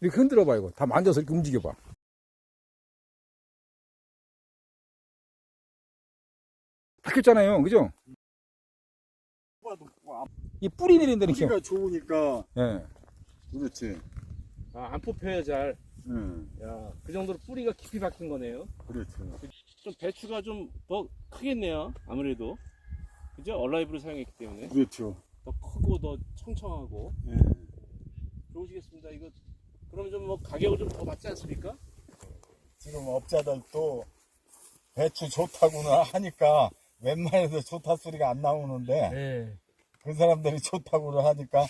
이렇게 흔들어봐 이거 다 만져서 이렇게 움직여봐 바뀌었잖아요 그죠? 이 뿌리 내린다는 게 뿌리가 좋으니까 예. 그렇지. 아, 안 뽑혀요, 잘. 응, 야, 그 정도로 뿌리가 깊이 박힌 거네요. 그렇지. 좀 배추가 좀 더 크겠네요. 아무래도. 그죠? 얼라이브를 사용했기 때문에. 그렇죠. 더 크고 더 청청하고. 예. 좋으시겠습니다. 이거, 그럼 좀 뭐 가격을 좀 더 받지 않습니까? 지금 업자들도 배추 좋다고는 하니까 웬만해서 좋다 소리가 안 나오는데 네. 그 사람들이 좋다고는 하니까.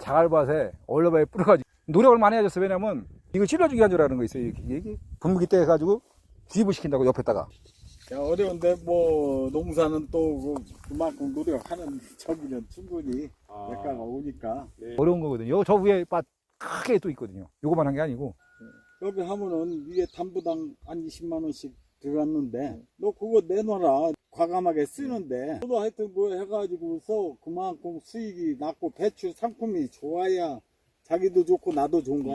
자갈밭에 얼려바에 뿌려가지고 노력을 많이 하셨어요. 왜냐면 이거 찔러주기 한 줄 아는 거 있어요. 이게, 이게 분무기 때 해가지고 주입을 시킨다고 옆에다가. 야, 어려운데? 뭐 농사는 또 그- 그만큼 노력하는 저기는 충분히 아, 대가가 오니까. 어려운 거거든요. 저 위에 밭 크게 또 있거든요. 요거만 한 게 아니고. 여기 하면은 위에 담보당 한 20만 원씩 들어갔는데 너 그거 내놔라. 과감하게 쓰는데. 저도 하여튼 뭐 해가지고서 그만큼 수익이 났고 배추 상품이 좋아야 자기도 좋고 나도 좋은 거야